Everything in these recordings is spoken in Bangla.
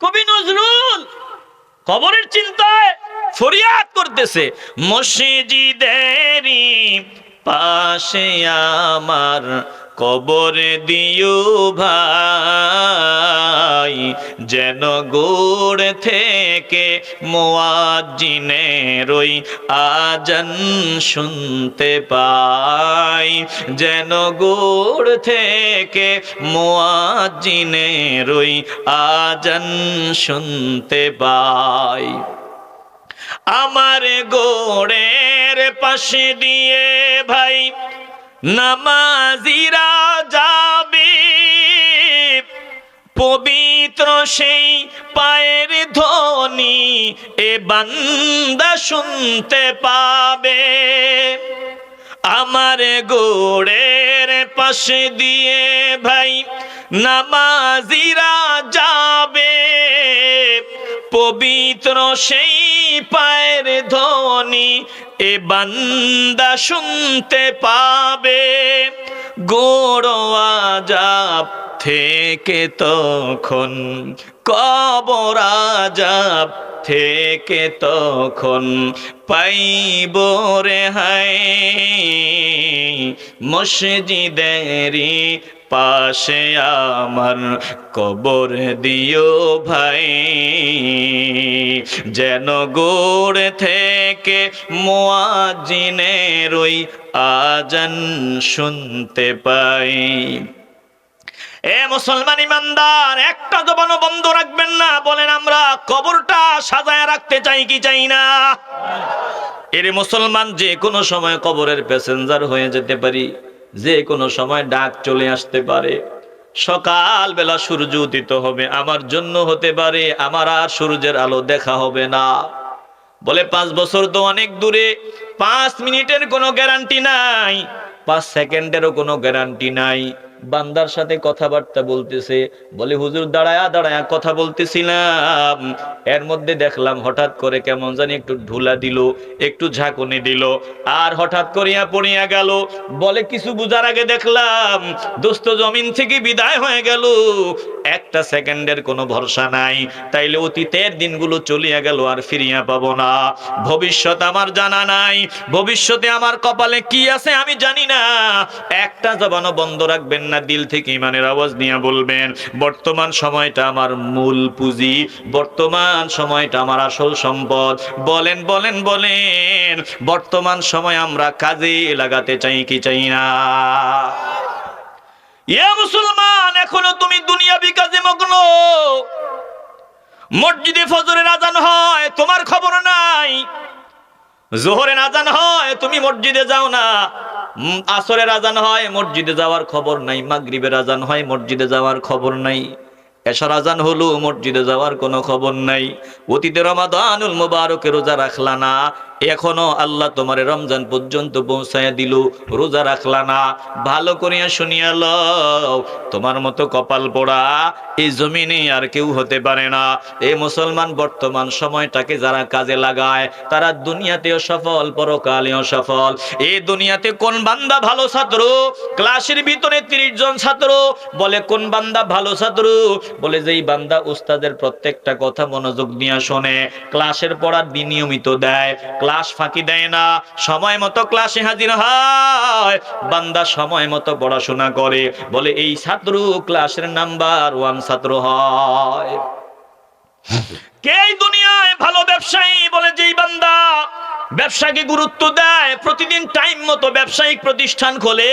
কবি নজরুল কবরের চিন্তায় ফরিয়াদ করতেছে মসজিদেরই পাশে আমার কবর দিও ভাই, যেন গোড় থেকে মোয়াজিনের ওই আজান শুনতে পাই। যেন গোড় থেকে মোয়াজিনের ওই আজান শুনতে পাই। আমার গোড়ের পাশে দিয়ে ভাই নামাজিরা যাবে। পবিত্র সেই পায়ের ধ্বনি এ বান্দা শুনতে পাবে। আমার গোড়ের পাশে দিয়ে ভাই নামাজিরা যাবে। পবিত্র সেই পায়ের ধ্বনি এ বান্দা শুনতে পাবে। গোড় আজাব থেকে তখন, কবর আজাব থেকে তখন পাইব রে হাই মসজিদেরই পাশে আমার কবর দিও ভাই। যেন গোড় থেকে মোয়াজিনের ওই আজান শুনতে পাই। এ মুসলমান ইমানদার, একটা জবানও বন্ধ রাখবেন না। বলেন আমরা কবরটা সাজায় রাখতে চাই কি চাই না? এর মুসলমান যে কোনো সময় কবরের প্যাসেঞ্জার হয়ে যেতে পারি। যে কোনো সময় ডাক চলে আসতে পারে। সকাল বেলা সূর্য উদিত হবে, আমার জন্য হতে পারে, আমার আর সূর্যের আলো দেখা হবে না। বলে পাঁচ বছর তো অনেক দূরে, পাঁচ মিনিটের কোনো গ্যারান্টি নাই, পাঁচ সেকেন্ডেরও কোনো গ্যারান্টি নাই। বান্দার সাথে কথাবার্তা বলতেছে, বলে, হুজুর, দাঁড়ায়া দাঁড়ায়া, কথা বলতেছিলাম। এর মধ্যে দেখলাম হঠাৎ করে কেমন জানি একটু ঢুলা দিল, একটু ঝাঁকুনি দিল, আর হঠাৎ করিয়া পড়িয়া গেল। বলে, কিছু বুঝার আগে দেখলাম, দোস্ত, জমিন থেকে বিদায় হয়ে গেল। একটা সেকেন্ডের কোনো ভরসা নাই, তাইলে অতীতের দিনগুলো চলিয়া গেল আর ফিরিয়া পাবো না। ভবিষ্যৎ আমার জানা নাই, ভবিষ্যতে আমার কপালে কি আছে আমি জানি না। একটা জবানও বন্ধ রাখবেন না দিল থেকে ইমানের আওয়াজ নিয়ে বলবেন, বর্তমান সময়টা আমার মূল পুঁজি, বর্তমান সময়টা আমার আসল সম্পদ। বলেন বলেন বলেন, বর্তমান সময় আমরা কাজে লাগাতে চাই কি চাই না? ইয়া মুসলমান, এখনও তুমি দুনিয়া বিকাশে মগ্ন। মসজিদে ফজরের আজান হয়, তোমার খবর নাই। জোহরের আজান হয়, তুমি মসজিদে যাও না। আসরের আজান হয়, মসজিদে যাওয়ার খবর নাই মাগরিবের আজান হয়, মসজিদে যাওয়ার খবর নাই। এশার আজান হলো, মসজিদে যাওয়ার কোনো খবর নাই। অতীতে রমাদানুল মুবারকে রোজা রাখলা না এখনও আল্লাহ তোমার রমজান পর্যন্ত পৌঁছায় দিল, রোজা রাখলা না। ভালো করিয়া শুনিয়া লও, তোমার মতো কপাল পোড়া এই জমিনে আর কেউ হতে পারে না। এই মুসলমান বর্তমান সময়টাকে যারা কাজে লাগায়, তারা দুনিয়াতেও সফল, পরকালেও সফল। এই দুনিয়াতে কোন বান্দা ভালো ছাত্র? ক্লাসের ভিতরে তিরিশ জন ছাত্র, বলে কোন বান্দা ভালো ছাত্র? বলে যেই বান্দা উস্তাদের প্রত্যেকটা কথা মনোযোগ নিয়ে শোনে, ক্লাসের পড়ার নিয়মিত দেয় ক্লাস ফাঁকি দেয় না, সময় মতো ক্লাসে হাজির হয়। বান্দা সময় মতো পড়াশোনা করে, বলে এই ছাত্র ক্লাসের নাম্বার ওয়ান ছাত্র হয়। কে দুনিয়ায় ভালো ব্যবসায়ী? বলে যেই বান্দা ব্যবসাকে গুরুত্ব দেয়, প্রতিদিন টাইম মতো ব্যবসায়িক প্রতিষ্ঠান খোলে।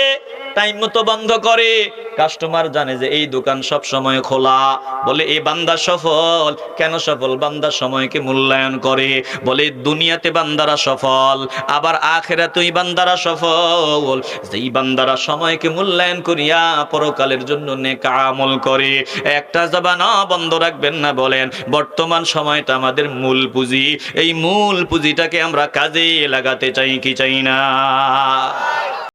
টাইম মতো বন্ধ করে। কাস্টমার জানে যে এই দোকান সব সময় খোলা। বলে এই বান্দা সফল? কেন সফল? বান্দা সময়কে মূল্যায়ন করে। বলে, দুনিয়াতে বান্দারা সফল, আবার আখেরা আখেরাতেই বান্দারা সফল। যেই বান্দারা সময়কে মূল্যায়ন করিয়া পরকালের জন্য নেকা আমল করে। একটা জবানা বন্ধ রাখবেন না, বলেন, বর্তমান সময়টা আমাদের মূল পুঁজি। এই মূল পুঁজিটাকে আমরা কাজে লাগাতে চাই কি চাই না?